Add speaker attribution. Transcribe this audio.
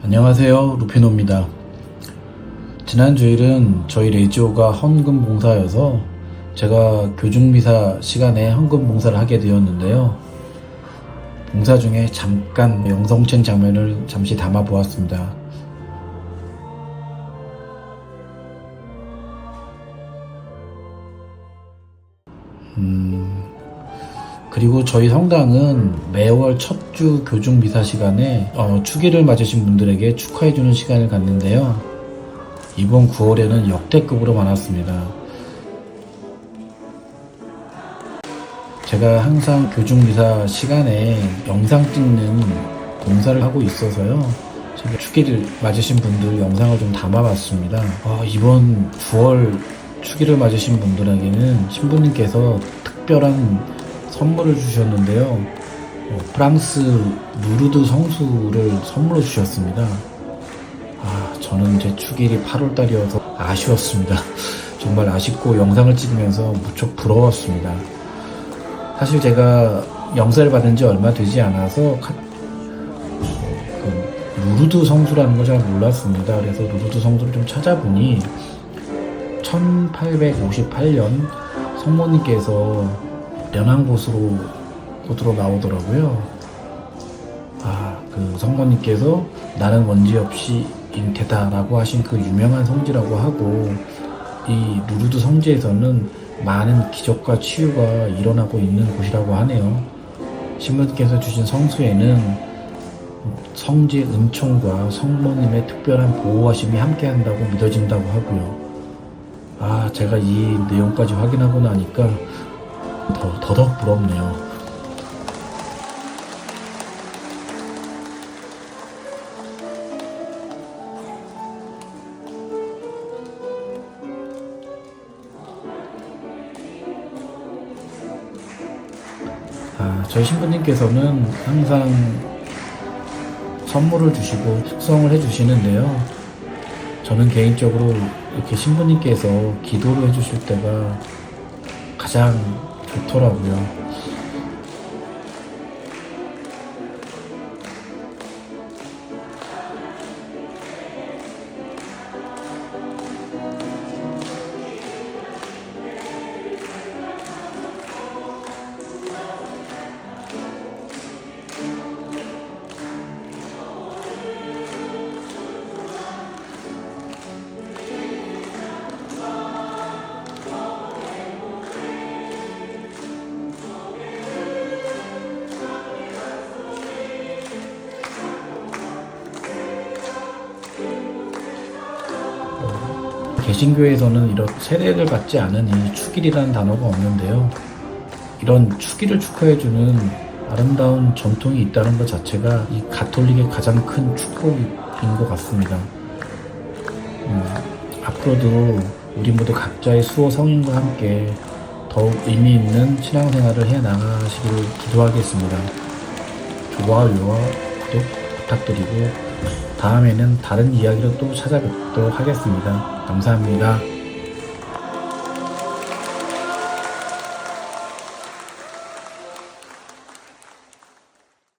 Speaker 1: 안녕하세요 루피노입니다. 지난 주일은 저희 레지오가 헌금 봉사여서 제가 교중미사 시간에 헌금 봉사를 하게 되었는데요. 봉사 중에 잠깐 영성chen 장면을 잠시 담아 보았습니다. 음, 그리고 저희 성당은 매월 첫 주 교중 미사 시간에 어, 추기를 맞으신 분들에게 축하해주는 시간을 갖는데요. 이번 9월에는 역대급으로 많았습니다. 제가 항상 교중 미사 시간에 영상 찍는 봉사를 하고 있어서요. 제가 축기를 맞으신 분들 영상을 좀 담아봤습니다. 어, 이번 9월 축기를 맞으신 분들에게는 신부님께서 특별한 선물을 주셨는데요. 어, 프랑스 누르드 성수를 선물로 주셨습니다. 아, 저는 제 축일이 8월달이어서 아쉬웠습니다. 정말 아쉽고 영상을 찍으면서 무척 부러웠습니다. 사실 제가 영사를 받은 지 얼마 되지 않아서 카- 그 누르드 성수라는 걸 잘 몰랐습니다. 그래서 누르드 성수를 좀 찾아보니 1858년 성모님께서 연안곳으로 곳으로 나오더라고요. 아, 그 성모님께서 나는 원지 없이 잉태다라고 하신 그 유명한 성지라고 하고 이 루르드 성지에서는 많은 기적과 치유가 일어나고 있는 곳이라고 하네요. 신부님께서 주신 성수에는 성지의 은총과 성모님의 특별한 보호하심이 함께한다고 믿어진다고 하고요. 아, 제가 이 내용까지 확인하고 나니까 더, 더더욱 부럽네요. 아, 저희 신부님께서는 항상 선물을 주시고 숙성을 해주시는데요. 저는 개인적으로 이렇게 신부님께서 기도를 해주실 때가 가장 좋더라고요. 개신교에서는 이런 세례를 받지 않은 이 축일이라는 단어가 없는데요. 이런 축일을 축하해주는 아름다운 전통이 있다는 것 자체가 이 가톨릭의 가장 큰 축복인 것 같습니다. 음, 앞으로도 우리 모두 각자의 수호 성인과 함께 더욱 의미 있는 신앙생활을 해 나가시기를 기도하겠습니다. 좋아요와 구독 부탁드리고 다음에는 다른 이야기로 또 찾아뵙도록 하겠습니다. 감사합니다.